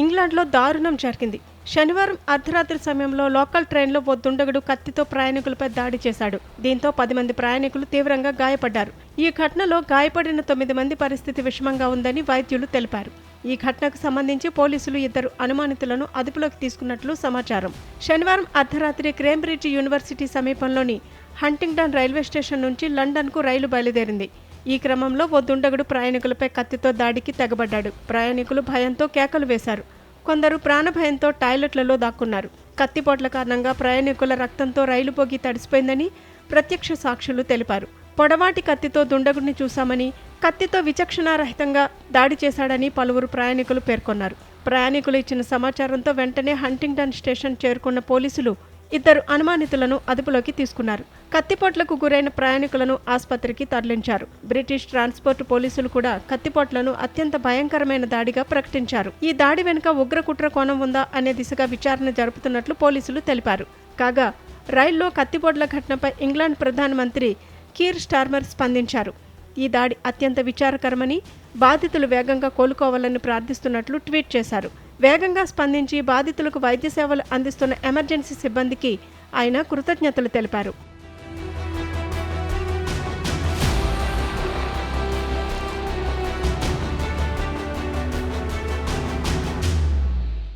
ఇంగ్లాండ్లో దారుణం జరిగింది. శనివారం అర్ధరాత్రి సమయంలో లోకల్ ట్రైన్లో ఓ దుండగుడు కత్తితో ప్రయాణికులపై దాడి చేశాడు. దీంతో పది మంది ప్రయాణికులు తీవ్రంగా గాయపడ్డారు. ఈ ఘటనలో గాయపడిన తొమ్మిది మంది పరిస్థితి విషమంగా ఉందని వైద్యులు తెలిపారు. ఈ ఘటనకు సంబంధించి పోలీసులు ఇద్దరు అనుమానితులను అదుపులోకి తీసుకున్నట్లు సమాచారం. శనివారం అర్ధరాత్రి క్రేంబ్రిడ్జ్ యూనివర్సిటీ సమీపంలోని హంటింగ్టన్ రైల్వే స్టేషన్ నుంచి లండన్కు రైలు బయలుదేరింది. ఈ క్రమంలో ఓ దుండగుడు ప్రయాణికులపై కత్తితో దాడికి తెగబడ్డాడు. ప్రయాణికులు భయంతో కేకలు వేశారు. కొందరు ప్రాణభయంతో టాయిలెట్లలో దాక్కున్నారు. కత్తిపోట్ల కారణంగా ప్రయాణికుల రక్తంతో రైలు బోగి తడిసిపోయిందని ప్రత్యక్ష సాక్షులు తెలిపారు. పొడవాటి కత్తితో దుండగుడిని చూశామని కత్తితో విచక్షణారహితంగా దాడి చేశాడని పలువురు ప్రయాణికులు పేర్కొన్నారు. ప్రయాణికులు ఇచ్చిన సమాచారంతో వెంటనే హంటింగ్టన్ స్టేషన్ చేరుకున్న పోలీసులు ఇద్దరు అనుమానితులను అదుపులోకి తీసుకున్నారు. కత్తిపోట్లకు గురైన ప్రయాణికులను ఆసుపత్రికి తరలించారు. బ్రిటిష్ ట్రాన్స్పోర్ట్ పోలీసులు కూడా కత్తిపోట్లను అత్యంత భయంకరమైన దాడిగా ప్రకటించారు. ఈ దాడి వెనుక ఉగ్రకుట్ర కోణం ఉందా అనే దిశగా విచారణ జరుపుతున్నట్లు పోలీసులు తెలిపారు. కాగా రైల్లో కత్తిపోట్ల ఘటనపై ఇంగ్లాండ్ ప్రధానమంత్రి కీర్ స్టార్మర్ స్పందించారు. ఈ దాడి అత్యంత విచారకరమని బాధితులు వేగంగా కోలుకోవాలని ప్రార్థిస్తున్నట్లు ట్వీట్ చేశారు. వేగంగా స్పందించి బాధితులకు వైద్య సేవలు అందిస్తున్న ఎమర్జెన్సీ సిబ్బందికి ఆయన కృతజ్ఞతలు తెలిపారు.